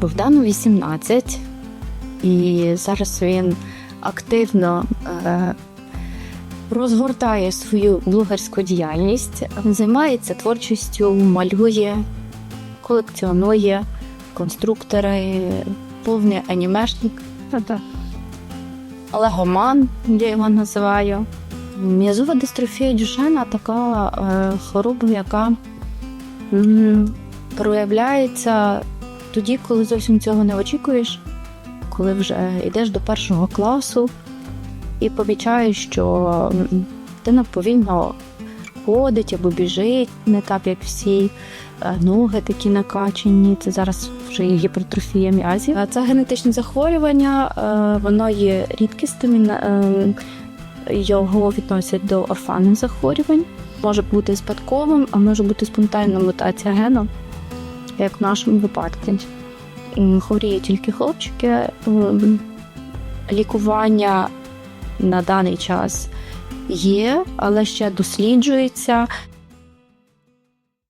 Богдану 18, і зараз він активно е, розгортає свою блогерську діяльність, займається творчістю, малює, колекціонує конструктори, повний анімешник. Легоман, я його називаю. М'язова дистрофія Дюшена така е, хвороба, яка м, проявляється тоді, коли зовсім цього не очікуєш, коли вже йдеш до першого класу і помічаєш, що дитина повільно ходить або біжить, не так, як всі. Е, Ноги такі накачані, це зараз вже є гіпертрофія м'язів. Е, Це генетичне захворювання, е, воно є рідкісним. е, Його відносять до орфанних захворювань. Може бути спадковим, а може бути спонтанна мутація гену, як в нашому випадку. Хворіє тільки хлопчики. Ем, Лікування на даний час є, але ще досліджується.